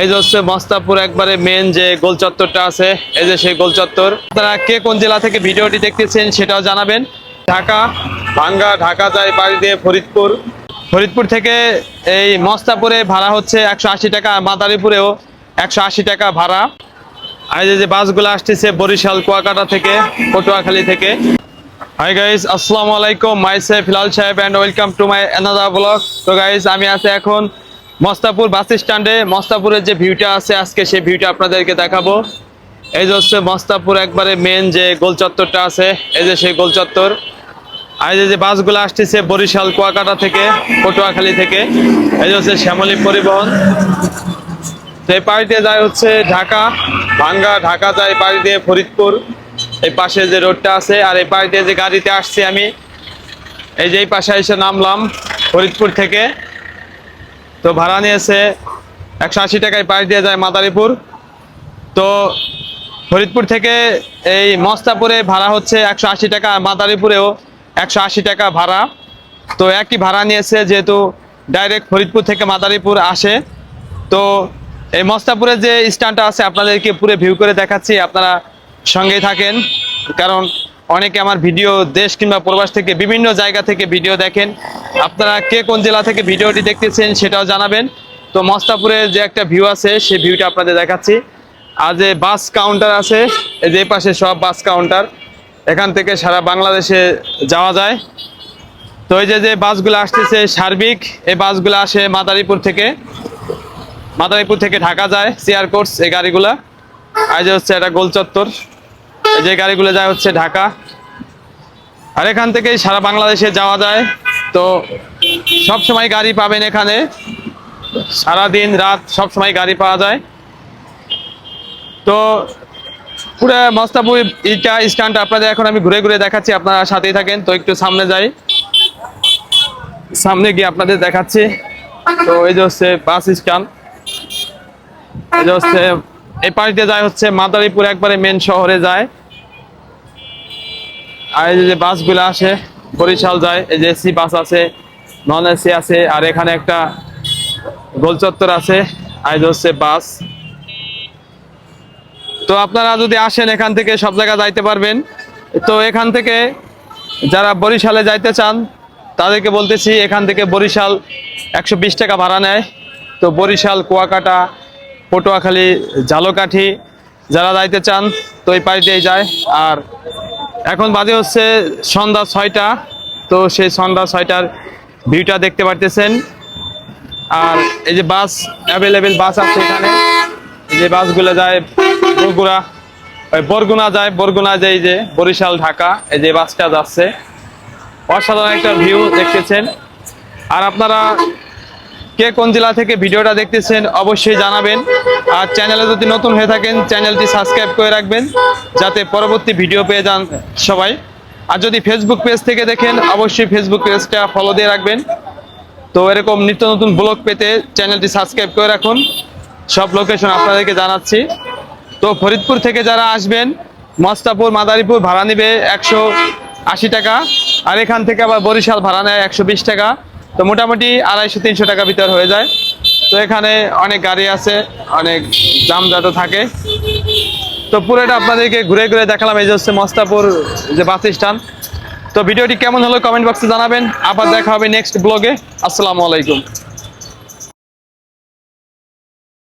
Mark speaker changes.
Speaker 1: এই যে হচ্ছে মস্তাপুর একবারে মেন যে গোল চত্বরটা আছে, এই যে সেই গোল চত্বর। আপনারা কে কোন জেলা থেকে ভিডিওটি দেখতেছেন সেটাও জানাবেন। ঢাকা, ভাঙ্গা, ঢাকা যায় বাড়ি দিয়ে ফরিদপুর। ফরিদপুর থেকে এই মস্তাপুরে ভাড়া হচ্ছে একশো আশি টাকা মাদারীপুরেও একশো আশি টাকা ভাড়া। আর যে বাসগুলো আসতেছে বরিশাল, কুয়াকাটা থেকে, পটুয়াখালী থেকে। হাই গাইস আসসালামু আলাইকুম myself Hilal Saheb and welcome to my another blog তো গাইস আমি আছি এখন মস্তাপুর বাস স্ট্যান্ডে মস্তাপুরের যে ভিউটা আছে, আজকে সেই ভিউটা আপনাদেরকে দেখাবো। এই যে হচ্ছে মস্তাপুর একবারে মেন যে গোল চত্বরটা আছে, এই যে সেই গোল চত্বর। আর এই যে বাসগুলো আসতেছে বরিশাল, কুয়াকাটা থেকে, পটুয়াখালী থেকে, এই যে হচ্ছে শ্যামলী পরিবহন। তো এই পাড়িতে যায় হচ্ছে ঢাকা, ভাঙ্গা ঢাকা যায় পাড়ি দিয়ে ফরিদপুর। এই পাশে যে রোডটা আছে, আর এই পাড়িতে যে গাড়িতে আসছি আমি, এই যে এই পাশে এসে নামলাম ফরিদপুর থেকে। তো ভাড়া নিয়েছে একশো আশি টাকায় পাশ দিয়ে যায় মাদারীপুর। তো ফরিদপুর থেকে এই মস্তাপুরে ভাড়া হচ্ছে একশো আশি টাকা, মাদারীপুরেও একশো আশি টাকা ভাড়া। তো একই ভাড়া নিয়েছে যেহেতু ডাইরেক্ট ফরিদপুর থেকে মাদারীপুর আসে। তো এই মস্তাপুরের যে স্ট্যান্ডটা আছে আপনাদেরকে পুরো ভিউ করে দেখাচ্ছি, আপনারা সঙ্গেই থাকেন। কারণ অনেকে আমার ভিডিও দেশ কিংবা প্রবাস থেকে বিভিন্ন জায়গা থেকে ভিডিও দেখেন। আপনারা কে কোন জেলা থেকে ভিডিওটি দেখতেছেন সেটাও জানাবেন। তো মস্তাপুরে যে একটা ভিউ আছে, সেই ভিউটা আপনাদের দেখাচ্ছি। আর যে বাস কাউন্টার আছে যে পাশে সব বাস কাউন্টার এখান থেকে সারা বাংলাদেশে যাওয়া যায়। তো এই যে যে বাসগুলো আসতেছে সার্বিক, এই বাসগুলো আসে মাদারীপুর থেকে। মাদারীপুর থেকে ঢাকা যায় সিআর কোর্স এই গাড়িগুলা। আর যে হচ্ছে এটা গোল চত্বর। যে গাড়িগুলো যায় হচ্ছে ঢাকা। আর এখান থেকেই সারা বাংলাদেশে যাওয়া যায়। তো সব সময় গাড়ি পাবেন এখানে। সারা দিন রাত সব সময় গাড়ি পাওয়া যায়। তো পুরো মস্তাপুর ইটা স্ট্যান্ড আপনাদের এখন আমি ঘুরে ঘুরে দেখাচ্ছি, আপনারা সাথেই থাকেন। তো একটু সামনে যাই। সামনে গিয়ে আপনাদের দেখাচ্ছি। তো এই যে হচ্ছে বাস স্ট্যান্ড। এই যে হচ্ছে এই পাশে যায় হচ্ছে মাদারীপুর, একবারে মেন শহরে যায়। আর এই যে বাসগুলো আসে। বরিশাল যায়, এই যে এসি বাস আছে, নন এসি আছে, আর এখানে একটা গোল চত্বর আছে, আর হচ্ছে বাস। তো আপনারা যদি আসেন এখান থেকে, সব জায়গা যাইতে পারবেন। তো এখান থেকে যারা বরিশালে যাইতে চান, তাদেরকে বলতেছি, এখান থেকে বরিশাল একশো বিশ টাকা ভাড়া নেয়। তো বরিশাল, কুয়াকাটা, পটুয়াখালী, ঝালকাঠি, যারা যাইতে চান, তো এই পাড়িতেই যায়। আর এখন বাজে হচ্ছে সন্ধ্যা ছয়টা। তো সেই সন্ধ্যা ছয়টার ভিউটা দেখতে পারতেছেন। আর এই যে বাস অ্যাভেলেবেল বাস আছে এখানে। যে বাসগুলো যায় বগুড়া বরগুনা যায় বরগুনা যায় যে বরিশাল, ঢাকা, এই যে বাসটা যাচ্ছে। অসাধারণ একটা ভিউ দেখতেছেন। আর আপনারা কে কোন জেলা থেকে ভিডিওটা দেখতেছেন অবশ্যই জানাবেন। আর চ্যানেলে যদি নতুন হয়ে থাকেন, চ্যানেলটি সাবস্ক্রাইব করে রাখবেন, যাতে পরবর্তী ভিডিও পেয়ে যান সবাই। আর যদি ফেসবুক পেজ থেকে দেখেন, অবশ্যই ফেসবুক পেজটা ফলো দিয়ে রাখবেন। তো এরকম নিত্য নতুন ব্লগ পেতে চ্যানেলটি সাবস্ক্রাইব করে রাখুন। সব লোকেশন আপনাদেরকে জানাচ্ছি। তো ফরিদপুর থেকে যারা আসবেন, মস্তাপুর, মাদারীপুর ভাড়া নেবে একশো আশি টাকা, আর এখান থেকে আবার বরিশাল ভাড়া নেয় একশো বিশ টাকা। তো মোটামুটি আড়াইশো, তিনশো টাকা ভিতর হয়ে যায়। তো এখানে অনেক গাড়ি আছে, অনেক জামজাটও থাকে। তো পুরোটা আপনাদেরকে ঘুরে ঘুরে দেখালাম, এই যে হচ্ছে মস্তাপুর যে বাস স্ট্যান্ড। তো ভিডিওটি কেমন হলো কমেন্ট বক্সে জানাবেন। আবার দেখা হবে নেক্সট ব্লগে। আসসালামু আলাইকুম।